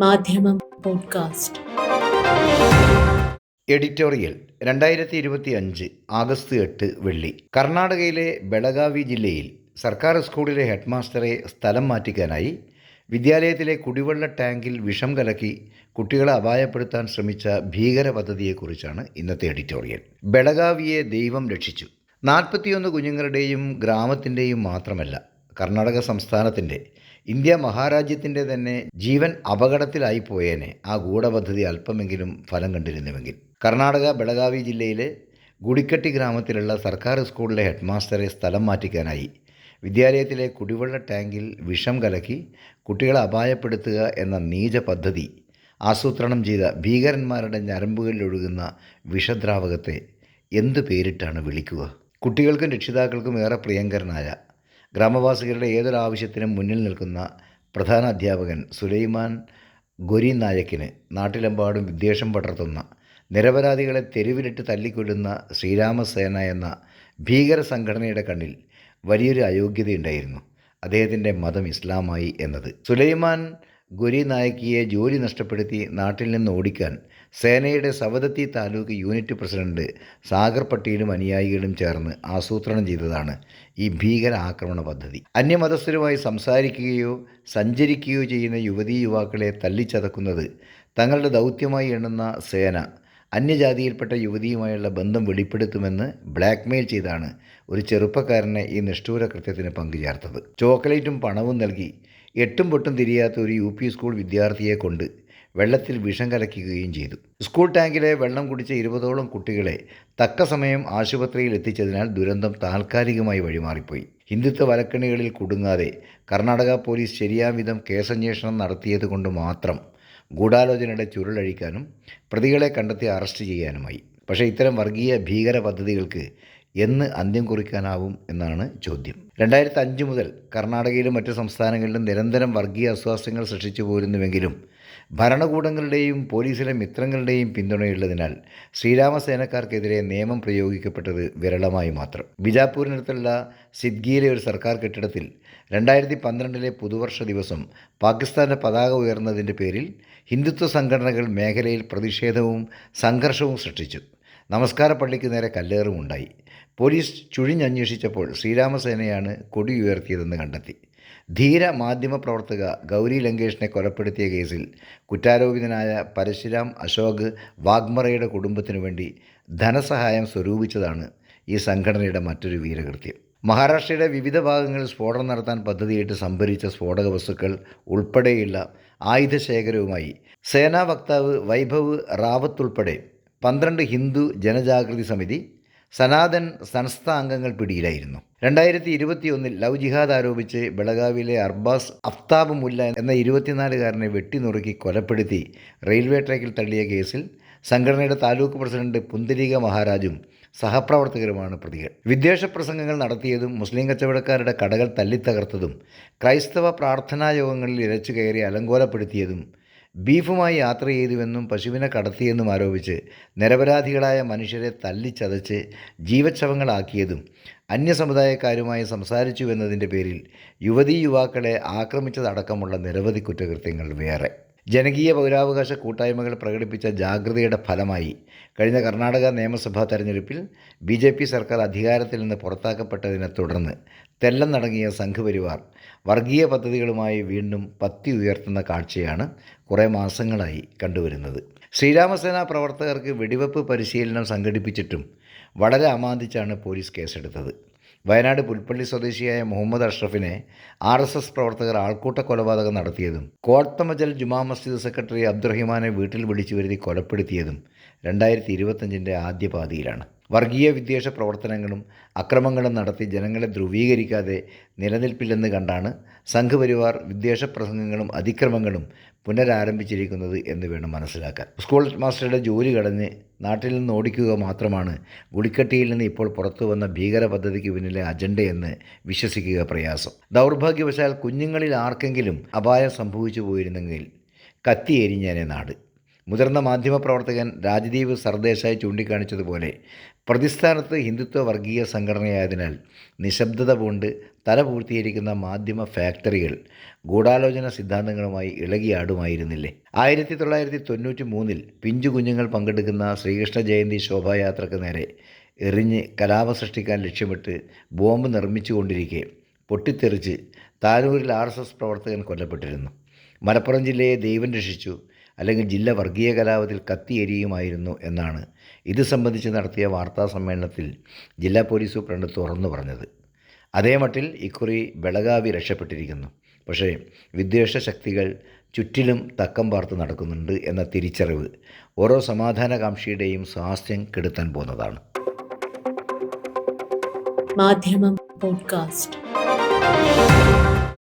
മാധ്യമം podcast. Editorial രണ്ടായിരത്തി ഇരുപത്തി അഞ്ച് ആഗസ്റ്റ് എട്ട് വെള്ളി. കർണാടകയിലെ ബെളഗാവി ജില്ലയിൽ സർക്കാർ സ്കൂളിലെ ഹെഡ്മാസ്റ്ററെ സ്ഥലം മാറ്റിക്കാനായി വിദ്യാലയത്തിലെ കുടിവെള്ള ടാങ്കിൽ വിഷം കലക്കി കുട്ടികളെ അപായപ്പെടുത്താൻ ശ്രമിച്ച ഭീകര പദ്ധതിയെക്കുറിച്ചാണ് ഇന്നത്തെ എഡിറ്റോറിയൽ. ബെളഗാവിയെ ദൈവം രക്ഷിച്ചു. നാൽപ്പത്തിയൊന്ന് കുഞ്ഞുങ്ങളുടെയും ഗ്രാമത്തിന്റെയും മാത്രമല്ല കർണാടക സംസ്ഥാനത്തിന്റെ ഇന്ത്യ മഹാരാജ്യത്തിന്റെ തന്നെ ജീവൻ അപകടത്തിലായി പോയേനെ. ആ ഗൂഢപദ്ധതി അല്പമെങ്കിലും ഫലം കണ്ടിരുന്നുവെങ്കിൽ. കർണാടക ബെളഗാവി ജില്ലയിലെ ഗുടിക്കട്ടി ഗ്രാമത്തിലുള്ള സർക്കാർ സ്കൂളിലെ ഹെഡ്മാസ്റ്ററെ സ്ഥലം മാറ്റിക്കാനായി. വിദ്യാലയത്തിലെ കുടിവെള്ള ടാങ്കിൽ വിഷം കലക്കി കുട്ടികളെ അപായപ്പെടുത്തുക എന്ന നീച പദ്ധതി ആസൂത്രണം ചെയ്ത ഭീകരന്മാരുടെ ഞരമ്പുകളിലൊഴുകുന്ന വിഷദ്രാവകത്തെ എന്ത് പേരിട്ടാണ് വിളിക്കുക? കുട്ടികൾക്കും രക്ഷിതാക്കൾക്കും ഏറെ പ്രിയങ്കരനായ ഗ്രാമവാസികളുടെ ഏതൊരു ആവശ്യത്തിനും മുന്നിൽ നിൽക്കുന്ന പ്രധാന അധ്യാപകൻ സുലൈമാൻ ഗൊരി നായക്കിന് നാട്ടിലെമ്പാടും വിദ്വേഷം പടർത്തുന്ന നിരപരാധികളെ തെരുവിലിട്ട് തല്ലിക്കൊല്ലുന്ന ശ്രീരാമസേന എന്ന ഭീകര സംഘടനയുടെ കണ്ണിൽ വലിയൊരു അയോഗ്യതയുണ്ടായിരുന്നു. അദ്ദേഹത്തിന്റെ മതം ഇസ്ലാമായി എന്നത്. സുലൈമാൻ ഗുരി നായക്കിയെ ജോലി നഷ്ടപ്പെടുത്തി നാട്ടിൽ നിന്ന് ഓടിക്കാൻ സേനയുടെ സവദത്തി താലൂക്ക് യൂണിറ്റ് പ്രസിഡന്റ് സാഗർ പട്ടീലും അനുയായികളും ചേർന്ന് ആസൂത്രണം ചെയ്തതാണ് ഈ ഭീകര ആക്രമണ പദ്ധതി. അന്യമതസ്ഥരുമായി സംസാരിക്കുകയോ സഞ്ചരിക്കുകയോ ചെയ്യുന്ന യുവതീ യുവാക്കളെ തല്ലിച്ചതക്കുന്നത് തങ്ങളുടെ ദൗത്യമായി എണ്ണുന്ന സേന അന്യജാതിയിൽപ്പെട്ട യുവതിയുമായുള്ള ബന്ധം വെളിപ്പെടുത്തുമെന്ന് ബ്ലാക്ക്മെയിൽ ചെയ്താണ് ഒരു ചെറുപ്പക്കാരനെ ഈ നിഷ്ഠൂര കൃത്യത്തിന് പങ്കുചേർത്തത്. ചോക്ലേറ്റും പണവും നൽകി എട്ടും പൊട്ടും തിരിയാത്ത ഒരു യു സ്കൂൾ വിദ്യാർത്ഥിയെ കൊണ്ട് വെള്ളത്തിൽ വിഷം കലക്കുകയും ചെയ്തു. സ്കൂൾ ടാങ്കിലെ വെള്ളം കുടിച്ച ഇരുപതോളം കുട്ടികളെ തക്ക സമയം ആശുപത്രിയിൽ എത്തിച്ചതിനാൽ ദുരന്തം താൽക്കാലികമായി വഴിമാറിപ്പോയി. ഹിന്ദുത്വ വലക്കണികളിൽ കുടുങ്ങാതെ കർണാടക പോലീസ് ശരിയാവിധം കേസന്വേഷണം നടത്തിയതുകൊണ്ട് മാത്രം ഗൂഢാലോചനയുടെ ചുരുളഴിക്കാനും പ്രതികളെ കണ്ടെത്തി അറസ്റ്റ് ചെയ്യാനുമായി. പക്ഷേ ഇത്തരം വർഗീയ ഭീകര പദ്ധതികൾക്ക് എന്ന് അന്ത്യം കുറിക്കാനാവും എന്നാണ് ചോദ്യം. രണ്ടായിരത്തി അഞ്ച് മുതൽ കർണാടകയിലും മറ്റ് സംസ്ഥാനങ്ങളിലും നിരന്തരം വർഗീയ അസ്വാസ്ഥ്യങ്ങൾ സൃഷ്ടിച്ചു പോരുന്നുവെങ്കിലും ഭരണകൂടങ്ങളുടെയും പോലീസിലെ മിത്രങ്ങളുടെയും പിന്തുണയുള്ളതിനാൽ ശ്രീരാമസേനക്കാർക്കെതിരെ നിയമം പ്രയോഗിക്കപ്പെട്ടത് വിരളമായി മാത്രം. ബിജാപൂരിനടുത്തുള്ള സിദ്ഗിയിലെ ഒരു സർക്കാർ കെട്ടിടത്തിൽ രണ്ടായിരത്തി പന്ത്രണ്ടിലെ പുതുവർഷ ദിവസം പാകിസ്ഥാന്റെ പതാക ഉയർന്നതിന്റെ പേരിൽ ഹിന്ദുത്വ സംഘടനകൾ മേഖലയിൽ പ്രതിഷേധവും സംഘർഷവും സൃഷ്ടിച്ചു. നമസ്കാര പള്ളിക്ക് നേരെ കല്ലേറുമുണ്ടായി പോലീസ് ചുഴിഞ്ഞന്വേഷിച്ചപ്പോൾ ശ്രീരാമസേനയാണ് കൊടി ഉയർത്തിയതെന്ന് കണ്ടെത്തി. ധീര മാധ്യമ പ്രവർത്തക ഗൗരി ലങ്കേഷിനെ കൊലപ്പെടുത്തിയ കേസിൽ കുറ്റാരോപിതനായ പരശുരാം അശോക് വാഗ്മറയുടെ കുടുംബത്തിനു വേണ്ടി ധനസഹായം സ്വരൂപിച്ചതാണ് ഈ സംഘടനയുടെ മറ്റൊരു വീരകൃത്യം. മഹാരാഷ്ട്രയുടെ വിവിധ ഭാഗങ്ങളിൽ സ്ഫോടനം നടത്താൻ പദ്ധതിയിട്ട് സംഭരിച്ച സ്ഫോടക വസ്തുക്കൾ ഉൾപ്പെടെയുള്ള ആയുധശേഖരവുമായി സേനാ വക്താവ് വൈഭവ് റാവത്ത് ഉൾപ്പെടെ പന്ത്രണ്ട് ഹിന്ദു ജനജാഗൃതി സമിതി സനാതൻ സംസ്ഥ അംഗങ്ങൾ പിടിയിലായിരുന്നു. രണ്ടായിരത്തി ഇരുപത്തിയൊന്നിൽ ലവ് ജിഹാദ് ആരോപിച്ച് ബെളഗാവിലെ അർബാസ് അഫ്താബ് മുല്ല എന്ന ഇരുപത്തിനാലുകാരനെ വെട്ടിനുറുക്കി കൊലപ്പെടുത്തി റെയിൽവേ ട്രാക്കിൽ തള്ളിയ കേസിൽ സംഘടനയുടെ താലൂക്ക് പ്രസിഡന്റ് പുന്തരിക മഹാരാജും സഹപ്രവർത്തകരുമാണ് പ്രതികൾ. വിദ്വേഷ പ്രസംഗങ്ങൾ നടത്തിയതും മുസ്ലിം കച്ചവടക്കാരുടെ കടകൾ തല്ലിത്തകർത്തതും ക്രൈസ്തവ പ്രാർത്ഥനാ യോഗങ്ങളിൽ ഇരച്ചു കയറി അലങ്കോലപ്പെടുത്തിയതും ബീഫുമായി യാത്ര ചെയ്തുവെന്നും പശുവിനെ കടത്തിയെന്നും ആരോപിച്ച് നിരപരാധികളായ മനുഷ്യരെ തല്ലിച്ചതച്ച് ജീവച്ഛവങ്ങളാക്കിയതും അന്യസമുദായക്കാരുമായി സംസാരിച്ചുവെന്നതിന്റെ പേരിൽ യുവതീ യുവാക്കളെ ആക്രമിച്ചതടക്കമുള്ള നിരവധി കുറ്റകൃത്യങ്ങൾ വേറെ. ജനകീയ പൗരാവകാശ കൂട്ടായ്മകൾ പ്രകടിപ്പിച്ച ജാഗ്രതയുടെ ഫലമായി കഴിഞ്ഞ കർണാടക നിയമസഭാ തെരഞ്ഞെടുപ്പിൽ ബി ജെ പി സർക്കാർ അധികാരത്തിൽ നിന്ന് പുറത്താക്കപ്പെട്ടതിനെ തുടർന്ന് തെല്ലം നടങ്ങിയ സംഘപരിവാർ വർഗീയ പദ്ധതികളുമായി വീണ്ടും പത്തി ഉയർത്തുന്ന കാഴ്ചയാണ് കുറേ മാസങ്ങളായി കണ്ടുവരുന്നത്. ശ്രീരാമസേന പ്രവർത്തകർക്ക് വെടിവെപ്പ് പരിശീലനം സംഘടിപ്പിച്ചിട്ടും വളരെ അമാന്തിച്ചാണ് പോലീസ് കേസെടുത്തത്. വയനാട് പുൽപ്പള്ളി സ്വദേശിയായ മുഹമ്മദ് അഷ്റഫിനെ ആർ എസ് എസ് പ്രവർത്തകർ ആൾക്കൂട്ട കൊലപാതകം നടത്തിയതും കോട്ടമജൽ ജുമാ മസ്ജിദ് സെക്രട്ടറി അബ്ദുറഹിമാനെ വീട്ടിൽ വിളിച്ചു വരുത്തി കൊലപ്പെടുത്തിയതും രണ്ടായിരത്തി ഇരുപത്തഞ്ചിന്റെ ആദ്യ പാതിയിലാണ് വർഗീയ വിദ്വേഷ പ്രവർത്തനങ്ങളും അക്രമങ്ങളും നടത്തി ജനങ്ങളെ ധ്രുവീകരിക്കാതെ നിലനിൽപ്പില്ലെന്ന് കണ്ടാണ് സംഘപരിവാർ വിദ്വേഷ പ്രസംഗങ്ങളും അതിക്രമങ്ങളും പുനരാരംഭിച്ചിരിക്കുന്നത് എന്ന് വേണം മനസ്സിലാക്കാൻ. സ്കൂൾ മാസ്റ്ററുടെ ജോലി കടഞ്ഞ് നാട്ടിൽ നിന്ന് ഓടിക്കുക മാത്രമാണ് ഗുളിക്കട്ടിയിൽ നിന്ന് ഇപ്പോൾ പുറത്തു വന്ന ഭീകര പദ്ധതിക്ക് പിന്നിലെ അജണ്ടയെന്ന് വിശ്വസിക്കുക പ്രയാസം. ദൗർഭാഗ്യവശാൽ കുഞ്ഞുങ്ങളിൽ ആർക്കെങ്കിലും അപായം സംഭവിച്ചു പോയിരുന്നെങ്കിൽ കത്തിയെരിഞ്ഞേനെ നാട്. മുതിർന്ന മാധ്യമപ്രവർത്തകൻ രാജ്ദീപ് സർദേശായി ചൂണ്ടിക്കാണിച്ചതുപോലെ പ്രതിസ്ഥാനത്ത് ഹിന്ദുത്വ വർഗീയ സംഘടനയായതിനാൽ നിശബ്ദത പൂണ്ട് തല പൂർത്തീകരിക്കുന്ന മാധ്യമ ഫാക്ടറികൾ ഗൂഢാലോചന സിദ്ധാന്തങ്ങളുമായി ഇളകിയാടുമായിരുന്നില്ലേ ആയിരത്തി തൊള്ളായിരത്തി തൊണ്ണൂറ്റി മൂന്നിൽ പിഞ്ചു കുഞ്ഞുങ്ങൾ പങ്കെടുക്കുന്ന ശ്രീകൃഷ്ണ ജയന്തി ശോഭായാത്രയ്ക്ക് നേരെ എറിഞ്ഞ് കലാപം സൃഷ്ടിക്കാൻ ലക്ഷ്യമിട്ട് ബോംബ് നിർമ്മിച്ചുകൊണ്ടിരിക്കെ പൊട്ടിത്തെറിച്ച് താനൂരിൽ ആർ എസ് എസ് പ്രവർത്തകൻ കൊല്ലപ്പെട്ടിരുന്നു. മലപ്പുറം ജില്ലയെ ദൈവം രക്ഷിച്ചു. അല്ലെങ്കിൽ ജില്ല വർഗീയ കലാപത്തിൽ കത്തിയെരിയുമായിരുന്നു എന്നാണ് ഇത് സംബന്ധിച്ച് നടത്തിയ വാർത്താ സമ്മേളനത്തിൽ ജില്ലാ പോലീസ് സൂപ്രണ്ട് തുറന്നു പറഞ്ഞത്. അതേ മട്ടിൽ ഇക്കുറി ബെളഗാവി രക്ഷപ്പെട്ടിരിക്കുന്നു. പക്ഷേ വിദ്വേഷ ശക്തികൾ ചുറ്റിലും തക്കം പാർത്ത് നടക്കുന്നുണ്ട് എന്ന തിരിച്ചറിവ് ഓരോ സമാധാനകാംക്ഷിയുടെയും സ്വാസ്ഥ്യം കെടുത്താൻ പോകുന്നതാണ്. മാധ്യമം പോഡ്കാസ്റ്റ്.